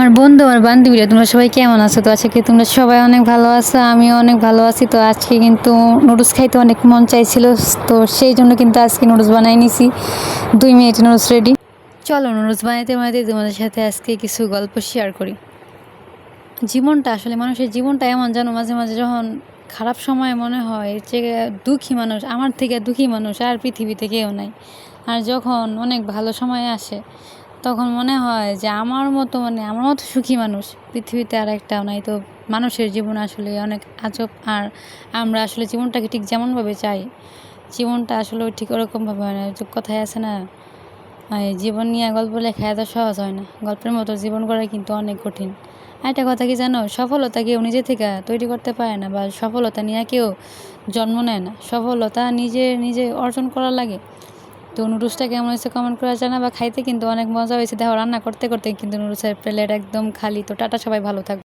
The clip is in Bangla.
আমার বন্ধু, আমার বান্ধবীরা, তোমরা সবাই কেমন আছো? তো আজকে তোমরা সবাই অনেক ভালো আছো, আমিও অনেক ভালো আছি। তো আজকে কিন্তু নুডলস খাইতে অনেক মন চাইছিল, তো সেই জন্য কিন্তু আজকে নুডলস বানাই নিছি। দুই মিনিট নুডলস রেডি চলো নুডলস বানাইতে বানাইতে তোমাদের সাথে আজকে কিছু গল্প শেয়ার করি। জীবনটা আসলে, মানুষের জীবনটা এমন জানো মাঝে মাঝে যখন খারাপ সময় মনে হয় যে দুঃখী মানুষ, আমার থেকে দুঃখী মানুষ আর পৃথিবীতে কেউ নাই। আর যখন অনেক ভালো সময় আসে তখন মনে হয় যে আমার মতো মানে আমার মতো সুখী মানুষ পৃথিবীতে আর একটাও নাই। তো মানুষের জীবন আসলে অনেক আজব আর আমরা আসলে জীবনটাকে ঠিক যেমনভাবে চাই, জীবনটা আসলে ঠিক ওরকমভাবে হয় না। কথায় আছে না জীবন নিয়ে গল্প লেখা এত সহজ হয় না। গল্পের মতো জীবন করা কিন্তু অনেক কঠিন। একটা কথা কি জানো, সফলতা কেউ নিজে থেকে তৈরি করতে পারে না বা সফলতা নিয়ে কেউ জন্ম নেয় না। সফলতা নিজে নিজে অর্জন করা লাগে। তো নুডলসটা কেমন হয়েছে কমেন্ট করে জানা বা খাইতে কিন্তু অনেক মজা হয়েছে। দেখো, রান্না করতে করতে কিন্তু নুডলসের প্লেট একদম খালি। তো টাটা, সবাই ভালো থাকবে